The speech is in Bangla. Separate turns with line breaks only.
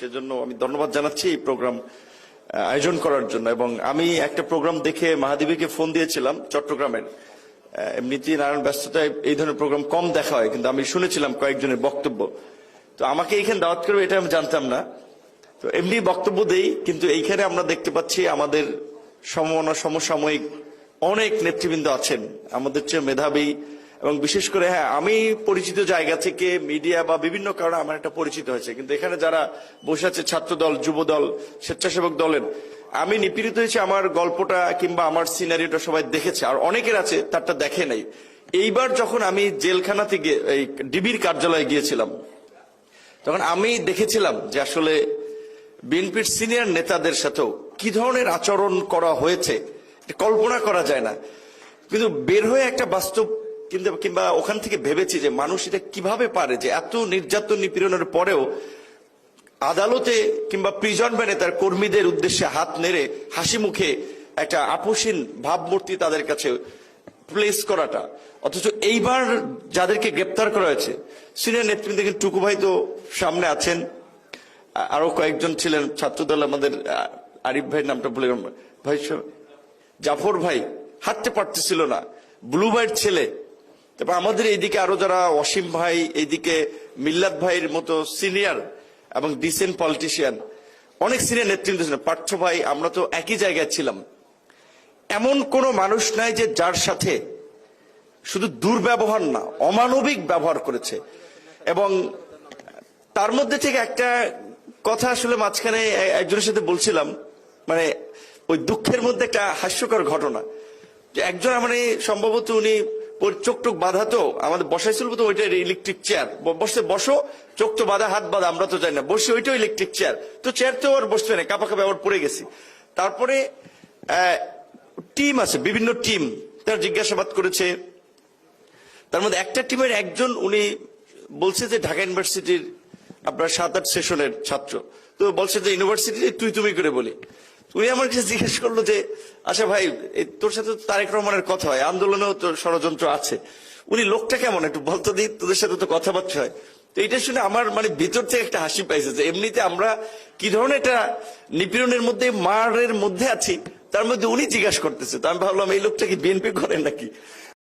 সেজন্য আমি ধন্যবাদ জানাচ্ছি এই প্রোগ্রাম আয়োজন করার জন্য। এবং আমি একটা প্রোগ্রাম দেখে মাহাদেবীকে ফোন দিয়েছিলাম চট্টগ্রামের। আহ, এমনিতেই নারায়ণ ব্যস্ততায় এই ধরনের প্রোগ্রাম কম দেখা হয় কিন্তু আমি শুনেছিলাম কয়েকজনের বক্তব্য। তো আমাকে এইখানে দাওয়াত করবে এটা আমি জানতাম না। তো এমনি বক্তব্য দেই কিন্তু এইখানে আমরা দেখতে পাচ্ছি আমাদের সমমনা সমসাময়িক অনেক নেতৃবৃন্দ আছেন। আমাদের চেয়ে মেধাবী এবং বিশেষ করে হ্যাঁ আমি পরিচিত জায়গা থেকে মিডিয়া বা বিভিন্ন কারণে আমার একটা পরিচিত হয়েছে। কিন্তু এখানে যারা বসে আছে ছাত্র দল যুব দল স্বেচ্ছাসেবক দলের, আমি নিপীড়িত হয়েছি আমার গল্পটা কিংবা আমার সিনারিওটা সবাই দেখেছে। আর অনেকের আছে, তারটা দেখে নাই। এইবার যখন আমি জেলখানা থেকে এই ডিবির কার্যালয়ে গিয়েছিলাম, তখন আমি দেখেছিলাম যে আসলে বিএনপির সিনিয়র নেতাদের সাথেও কি ধরনের আচরণ করা হয়েছে কল্পনা করা যায় না। কিন্তু বের হয়ে একটা বাস্তব কিন্তু কিংবা ওখান থেকে ভেবেছি যে মানুষ এটা কীভাবে পারে যে এত নির্যাতন নিপীড়নের পরেও আদালতে কিংবা প্রিজন ভ্যানে তার কর্মীদের উদ্দেশ্যে হাত নেড়ে, হাসি মুখে একটা আপোষহীন ভাবমূর্তি তাদের কাছে প্লেস করাটা। অথচ এইবার যাদেরকে গ্রেপ্তার করা হয়েছে, সিনিয়র নেতৃবৃন্দ কিন্তু টুকু ভাই তো সামনে আছেন। আরও কয়েকজন ছিলেন ছাত্রদল আমাদের আরিফ ভাইয়ের নামটা গেলাম। ভাই জাফর ভাই, হাঁটতে পারতেছিল না। ব্লু ভাইয়ের ছেলে তারপর আমাদের এইদিকে আরও যারা অসীম ভাই, এইদিকে মিল্লাত ভাইয়ের মতো সিনিয়র এবং ডিসেন্ট পলিটিশিয়ান অনেক সিনিয়র নেতৃত্ব ছিলেন। পার্থ ভাই, আমরা তো একই জায়গায় ছিলাম। এমন কোনো মানুষ নাই যে যার সাথে শুধু দুর্ব্যবহার না, অমানবিক ব্যবহার করেছে। এবং তার মধ্যে থেকে একটা কথা আসলে মাঝখানে একজনের সাথে বলছিলাম মানে ওই দুঃখের মধ্যে একটা হাস্যকর ঘটনা। যে একজন মানে সম্ভবত উনি চোখ টোক বাঁধা তো, আমাদের বসাইছিল তো ওইটা ইলেকট্রিক চেয়ার বসে বসো, চোখ তো বাঁধা, হাত বাঁধা, আমরা তো জানি না। বসে ওইটাও ইলেকট্রিক চেয়ার তো চেয়ার তো আর বসবে না, কাপা কাপা আবার পড়ে গেছি। তারপরে টিম আছে, বিভিন্ন টিম তার জিজ্ঞাসাবাদ করেছে। তার মধ্যে একটা টিমের একজন, উনি বলছে যে ঢাকা ইউনিভার্সিটির আপনার সাত আট সেশনের ছাত্র। তো বলছে যে ইউনিভার্সিটি তুই, তুমি করে বলি। উনি আমার কাছে জিজ্ঞেস করল যে আচ্ছা ভাই তোর সাথে তারেক রহমানের কথা হয়, আন্দোলনেও তো ষড়যন্ত্র আছে। উনি লোকটা কেমন? একটু বলতো দিই তোদের সাথে তো কথাবার্তা হয়। তো এটা শুনে আমার মানে ভিতর থেকে একটা হাসি পাইছে যে, এমনিতে আমরা কি ধরনের একটা নিপীড়নের মধ্যে, মারের মধ্যে আছি, তার মধ্যে উনি জিজ্ঞাসা করতেছে। তো আমি ভাবলাম, এই লোকটা কি বিএনপি করেন নাকি?